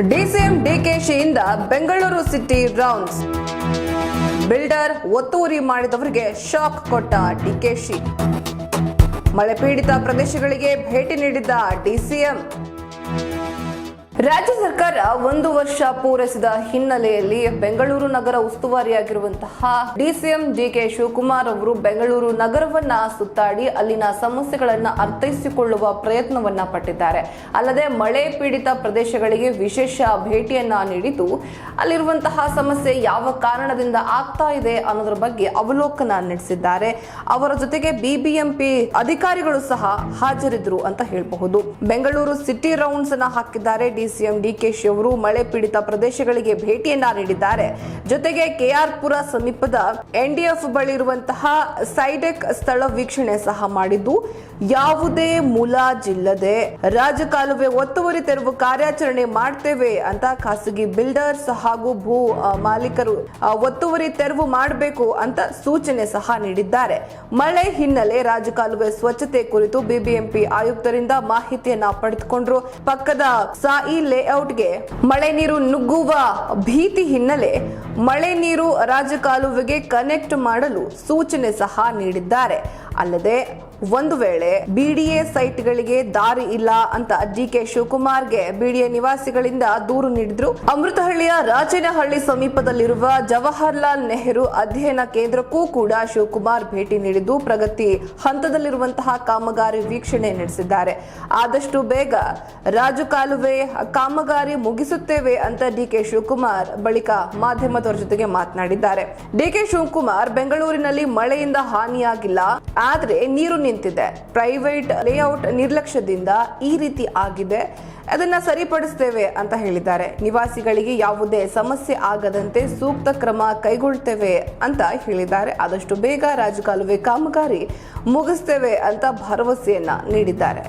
DCM ಡಿಕೆಶಿಯಿಂದ Bengaluru city rounds. Builder ಒತ್ತುವರಿ ಮಾಡಿದವರಿಗೆ ಶಾಕ್ ಕೊಟ್ಟ ಡಿಕೆಶಿ. ಮಳೆ ಪೀಡಿತ ಪ್ರದೇಶಗಳಿಗೆ ಭೇಟಿ ನೀಡಿದ್ದ ಡಿಸಿಎಂ. ರಾಜ್ಯ ಸರ್ಕಾರ ಒಂದು ವರ್ಷ ಪೂರೈಸಿದ ಹಿನ್ನೆಲೆಯಲ್ಲಿ ಬೆಂಗಳೂರು ನಗರ ಉಸ್ತುವಾರಿಯಾಗಿರುವಂತಹ ಡಿಸಿಎಂ ಡಿಕೆ ಶಿವಕುಮಾರ್ ಅವರು ಬೆಂಗಳೂರು ನಗರವನ್ನ ಸುತ್ತಾಡಿ ಅಲ್ಲಿನ ಸಮಸ್ಯೆಗಳನ್ನು ಅರ್ಥೈಸಿಕೊಳ್ಳುವ ಪ್ರಯತ್ನವನ್ನ ಪಟ್ಟಿದ್ದಾರೆ. ಅಲ್ಲದೆ ಮಳೆ ಪೀಡಿತ ಪ್ರದೇಶಗಳಿಗೆ ವಿಶೇಷ ಭೇಟಿಯನ್ನ ನೀಡಿದ್ದು, ಅಲ್ಲಿರುವಂತಹ ಸಮಸ್ಯೆ ಯಾವ ಕಾರಣದಿಂದ ಆಗ್ತಾ ಇದೆ ಅನ್ನೋದ್ರ ಬಗ್ಗೆ ಅವಲೋಕನ ನಡೆಸಿದ್ದಾರೆ. ಅವರ ಜೊತೆಗೆ ಬಿಬಿಎಂಪಿ ಅಧಿಕಾರಿಗಳು ಸಹ ಹಾಜರಿದ್ರು ಅಂತ ಹೇಳಬಹುದು. ಬೆಂಗಳೂರು ಸಿಟಿ ರೌಂಡ್ಸ್ ಅನ್ನ ಹಾಕಿದ್ದಾರೆ ಡಿಸಿಎಂ ಡಿಕೆಶಿ ಅವರು ಮಳೆ ಪೀಡಿತ ಪ್ರದೇಶಗಳಿಗೆ ಭೇಟಿಯನ್ನ ನೀಡಿದ್ದಾರೆ. ಜೊತೆಗೆ ಕೆಆರ್ಪುರ ಸಮೀಪದ ಎನ್ಡಿಎಫ್ ಬಳಿ ಇರುವಂತಹ ಸೈಡೆಕ್ ಸ್ಥಳ ವೀಕ್ಷಣೆ ಸಹ ಮಾಡಿದ್ದು. ಯಾವುದೇ ಮುಲಾಜಿಲ್ಲದೆ ರಾಜಕಾಲುವೆ ಒತ್ತುವರಿ ತೆರವು ಕಾರ್ಯಾಚರಣೆ ಮಾಡ್ತೇವೆ ಅಂತ ಖಾಸಗಿ ಬಿಲ್ಡರ್ಸ್ ಹಾಗೂ ಭೂ ಮಾಲೀಕರು ಒತ್ತುವರಿ ತೆರವು ಮಾಡಬೇಕು ಅಂತ ಸೂಚನೆ ಸಹ ನೀಡಿದ್ದಾರೆ. ಮಳೆ ಹಿನ್ನೆಲೆ ರಾಜಕಾಲುವೆ ಸ್ವಚ್ಛತೆ ಕುರಿತು ಬಿಬಿಎಂಪಿ ಆಯುಕ್ತರಿಂದ ಮಾಹಿತಿಯನ್ನ ಪಡೆದುಕೊಂಡ್ರು. ಪಕ್ಕದ ಸಾಯಿ ಲೇಔಟ್ಗೆ ಮಳೆ ನೀರು ನುಗ್ಗುವ ಭೀತಿ ಹಿನ್ನೆಲೆ ಮಳೆ ನೀರು ರಾಜಕಾಲುವೆಗೆ ಕನೆಕ್ಟ್ ಮಾಡಲು ಸೂಚನೆ ಸಹ ನೀಡಿದ್ದಾರೆ. ಅಲ್ಲದೆ ಒಂದು ವೇಳೆ ಬಿಡಿಎ ಸೈಟ್ಗಳಿಗೆ ದಾರಿ ಇಲ್ಲ ಅಂತ ಡಿಕೆ ಶಿವಕುಮಾರ್ಗೆ ಬಿಡಿಎ ನಿವಾಸಿಗಳಿಂದ ದೂರು ನೀಡಿದ್ರು. ಅಮೃತಹಳ್ಳಿಯ ರಾಜನಹಳ್ಳಿ ಸಮೀಪದಲ್ಲಿರುವ ಜವಾಹರ್ಲಾಲ್ ನೆಹರು ಅಧ್ಯಯನ ಕೇಂದ್ರಕ್ಕೂ ಕೂಡ ಶಿವಕುಮಾರ್ ಭೇಟಿ ನೀಡಿದ್ದು, ಪ್ರಗತಿ ಹಂತದಲ್ಲಿರುವಂತಹ ಕಾಮಗಾರಿ ವೀಕ್ಷಣೆ ನಡೆಸಿದ್ದಾರೆ. ಆದಷ್ಟು ಬೇಗ ರಾಜು ಕಾಲುವೆ ಕಾಮಗಾರಿ ಮುಗಿಸುತ್ತೇವೆ ಅಂತ ಡಿಕೆ ಶಿವಕುಮಾರ್ ಬಳಿಕ ಮಾಧ್ಯಮದವರ ಜೊತೆಗೆ ಮಾತನಾಡಿದ್ದಾರೆ. ಡಿಕೆ ಶಿವಕುಮಾರ್ ಬೆಂಗಳೂರಿನಲ್ಲಿ ಮಳೆಯಿಂದ ಹಾನಿಯಾಗಿಲ್ಲ, ಆದ್ರೆ ನೀರು ನಿಂತಿದೆ. ಪ್ರೈವೇಟ್ ಲೇಔಟ್ ನಿರ್ಲಕ್ಷ್ಯದಿಂದ ಈ ರೀತಿ ಆಗಿದೆ. ಅದನ್ನ ಸರಿಪಡಿಸ್ತೇವೆ ಅಂತ ಹೇಳಿದ್ದಾರೆ. ನಿವಾಸಿಗಳಿಗೆ ಯಾವುದೇ ಸಮಸ್ಯೆ ಆಗದಂತೆ ಸೂಕ್ತ ಕ್ರಮ ಕೈಗೊಳ್ತೇವೆ ಅಂತ ಹೇಳಿದ್ದಾರೆ. ಆದಷ್ಟು ಬೇಗ ರಾಜಕಾಲುವೆ ಕಾಮಗಾರಿ ಮುಗಿಸ್ತೇವೆ ಅಂತ ಭರವಸೆಯನ್ನ ನೀಡಿದ್ದಾರೆ.